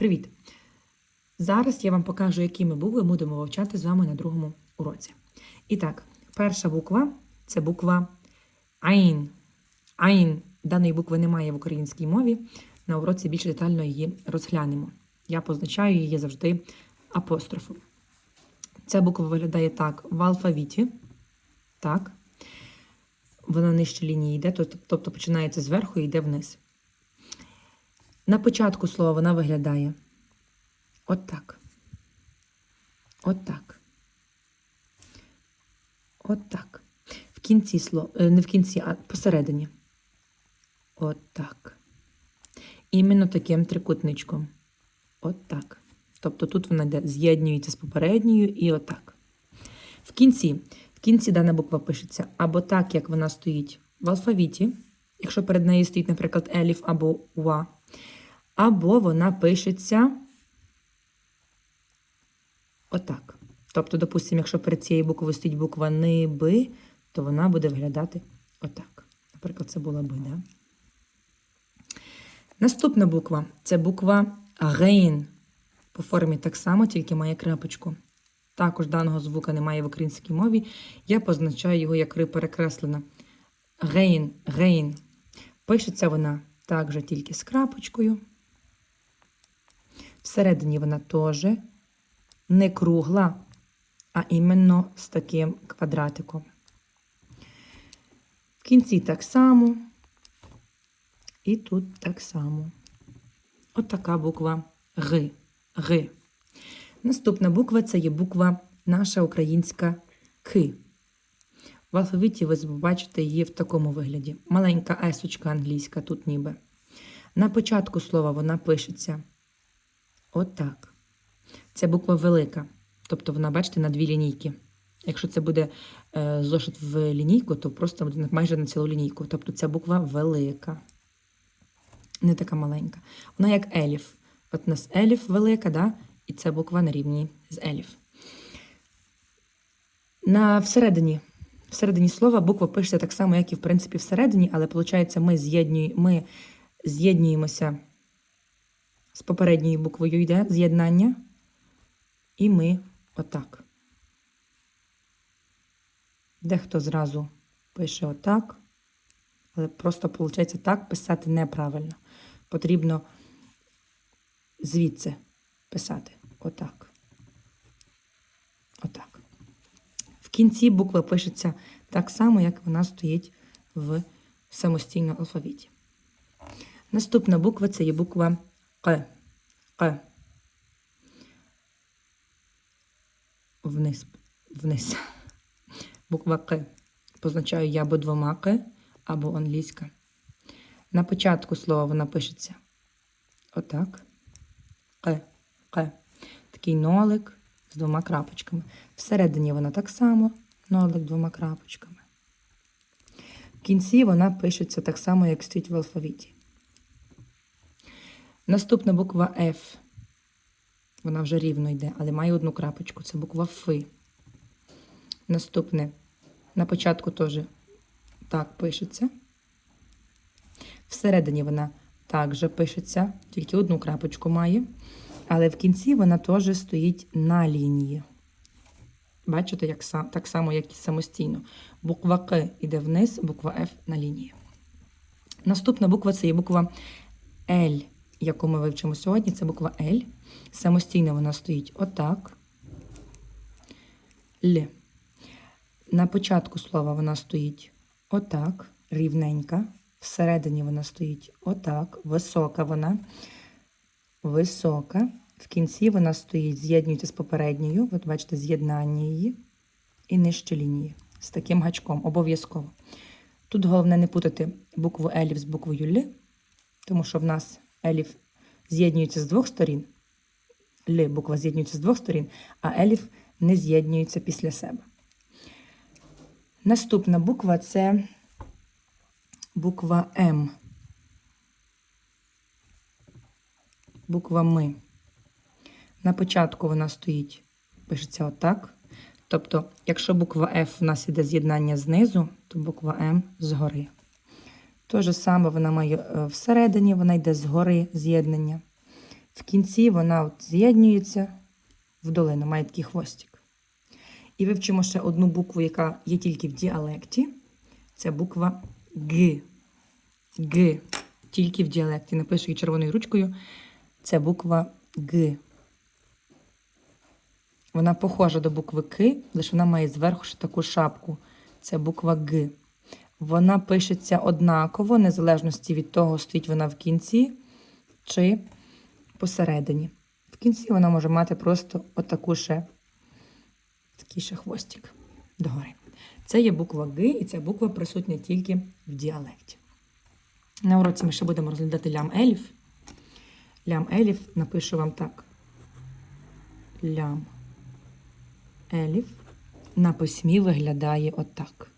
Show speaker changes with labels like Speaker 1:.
Speaker 1: Привіт! Зараз я вам покажу, які ми букви будемо вивчати з вами на другому уроці. І так, перша буква це буква Айн. Айн. Даної букви немає в українській мові. На уроці більш детально її розглянемо. Я позначаю її завжди апострофом. Ця буква виглядає так в алфавіті. Так. Вона нижче лінії йде, тобто починається зверху і йде вниз. На початку слова вона виглядає отак. Отак. Отак. В кінці слова, не в кінці, а посередині. Отак. Іменно таким трикутничком. Отак. Тобто тут вона з'єднюється з попередньою і отак. В кінці. В кінці дана буква пишеться або так, як вона стоїть в алфавіті, якщо перед нею стоїть, наприклад, еліф або уа, або вона пишеться отак. Тобто, допустимо, якщо перед цією буквою стоїть буква ни, би, то вона буде виглядати отак. Наприклад, це була би, да? Наступна буква це буква гейн. По формі так само, тільки має крапочку. Також даного звука немає в українській мові. Я позначаю його як ри перекреслена. Гейн, гейн. Пишеться вона також тільки з крапочкою. Всередині вона теж не кругла, а іменно з таким квадратиком. В кінці так само. І тут так само. От така буква Г. Г. Наступна буква це є буква наша українська К. В алфавіті ви побачите її в такому вигляді. Маленька есочка англійська, тут ніби. На початку слова вона пишеться отак. Це буква велика. Тобто вона, бачите, на дві лінійки. Якщо це буде е, зошит в лінійку, то просто майже на цілу лінійку. Тобто ця буква велика. Не така маленька. Вона як еліф. От у нас еліф велика, да? і ця буква на рівні з еліф. На всередині всередині слова буква пишеться так само, як і в принципі всередині, але виходить, ми з'єднуємося з попередньою буквою йде з'єднання. І ми отак. Дехто зразу пише отак, але просто, виходить, так писати неправильно. Потрібно звідси писати отак. Отак. В кінці буква пишеться так само, як вона стоїть в самостійному алфавіті. Наступна буква це є буква Q. Q. Вниз. Вниз. Буква К. Позначаю я або двома К, або англійська. На початку слова вона пишеться отак. К. К. Такий нолик з двома крапочками. Всередині вона так само, нолик двома крапочками. В кінці вона пишеться так само, як стоїть в алфавіті. Наступна буква F. Вона вже рівно йде, але має одну крапочку. Це буква Ф. Наступне. На початку теж так пишеться. Всередині вона також пишеться, тільки одну крапочку має. Але в кінці вона теж стоїть на лінії. Бачите, як, так само, як і самостійно. Буква К йде вниз, буква F на лінії. Наступна буква це є буква L, яку ми вивчимо сьогодні. Це буква L. Самостійно вона стоїть отак. Л. На початку слова вона стоїть отак, рівненька. Всередині вона стоїть отак, висока вона, висока. В кінці вона стоїть, з'єднується з попередньою. От бачите, з'єднання її і нижче лінії. З таким гачком, обов'язково. Тут головне не путати букву еліф з буквою Л, тому що в нас еліф з'єднується з двох сторін. Л буква з'єднується з двох сторін, а еліф не з'єднується після себе. Наступна буква це буква М. Буква Ми. На початку вона стоїть, пишеться отак. Тобто, якщо буква F у нас іде з'єднання знизу, то буква М згори. Те ж саме вона має всередині, вона йде згори з'єднання. в кінці вона з'єднюється в долину, має такий хвостик. І вивчимо ще одну букву, яка є тільки в діалекті. Це буква Г. Г. Тільки в діалекті. Напишу її червоною ручкою. Це буква Г. Вона похожа до букви К, лише вона має зверху ще таку шапку. Це буква Г. Вона пишеться однаково, незалежності від того, стоїть вона в кінці чи посередині. В кінці вона може мати просто отаку ще такий ще хвостик догори. Це є буква Г, і ця буква присутня тільки в діалекті. На уроці ми ще будемо розглядати лям еліф. Лям еліф напишу вам так. Лям еліф на письмі виглядає отак.